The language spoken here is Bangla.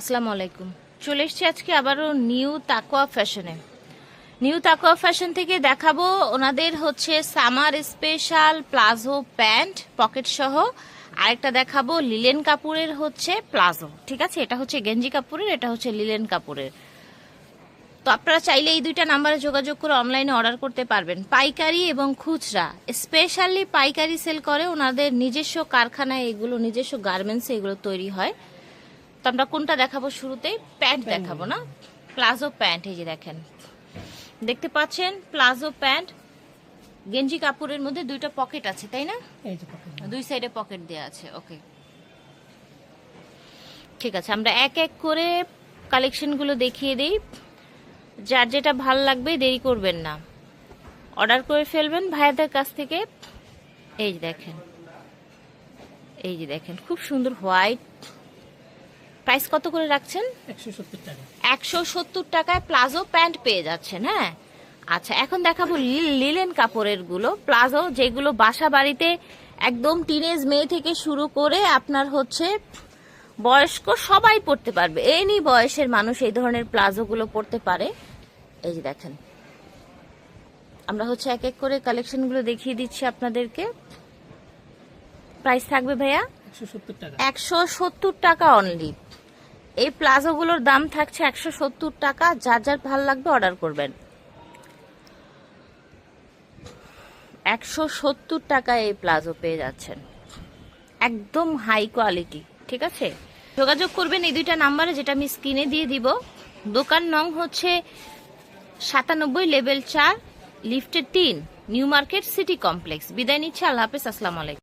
আসসালামু আলাইকুম। চলে এসছি আজকে আবারও নিউ তাকোয়া ফ্যাশনে। নিউ তাকোয়া ফ্যাশন থেকে দেখাবো ওনাদের হচ্ছে summer special palazzo pant pocket সহ। আরেকটা দেখাবো লিলেন কাপুরের হচ্ছে প্লাজো। ঠিক আছে? এটা হচ্ছে গেঞ্জি কাপুরের, এটা হচ্ছে লিলেন কাপুরের। তো আপনারা চাইলে এই দুইটা নাম্বারে যোগাযোগ করে অনলাইনে অর্ডার করতে পারবেন। পাইকারি এবং খুচরা। স্পেশালি পাইকারি সেল করে ওনাদের নিজস্ব কারখানায় এগুলো, নিজস্ব গার্মেন্টসে এগুলো তৈরি হয়। তো আমরা কোনটা দেখাবো শুরুতেই? প্যান্ট দেখাবো না? প্লাজো প্যান্ট এই যে দেখেন। দেখতে পাচ্ছেন প্লাজো প্যান্ট। গেঞ্জি কাপড়ের মধ্যে দুইটা পকেট আছে তাই না? দুই সাইডে পকেট দেওয়া আছে ওকে। ঠিক আছে আমরা এক এক করে কালেকশনগুলো দেখিয়ে দিই। যার যেটা ভালো লাগবে দেরি করবেন না। অর্ডার করে ফেলবেন ভাইয়াদের কাছ থেকে। এই যে দেখেন। এই যে দেখেন খুব সুন্দর হোয়াইট প্রাইস কত করে রাখছেন? একশো সত্তর টাকায় প্লাজো প্যান্ট পেয়ে যাচ্ছেন হ্যাঁ? আচ্ছা এখন দেখাবো লিলেন কাপড়েরগুলো। প্লাজো যেগুলো বাসা বাড়িতে একদম টিনেজ মেয়ে থেকে শুরু করে আপনার হচ্ছে বয়স্ক সবাই পড়তে পারবে। এনি বয়সের মানুষ এই ধরনের প্লাজো গুলো পড়তে পারে। এই যে দেখেন আমরা হচ্ছে এক এক করে কালেকশনগুলো দেখিয়ে দিচ্ছি আপনাদেরকে। প্রাইস থাকবে ভাইয়া? একশো সত্তর টাকা। অনলি এই প্লাজোগুলোর দাম থাকছে একশো সত্তর টাকা। যার যার ভালো লাগবে অর্ডার করবেন। একশো সত্তর টাকায় এই প্লাজো পেয়ে যাচ্ছেন। একদম হাই কোয়ালিটি, ঠিক আছে? যোগাযোগ করবেন এই দুইটা নাম্বারে, যেটা আমি স্ক্রিনে দিয়ে দিব। দোকান নং হচ্ছে সাতানব্বই লেভেল চার, লিফটের তিন, নিউ মার্কেট সিটি কমপ্লেক্স। বিদায় নিচ্ছে, আল্লাহ হাফেজ, আসসালামু আলাইকুম।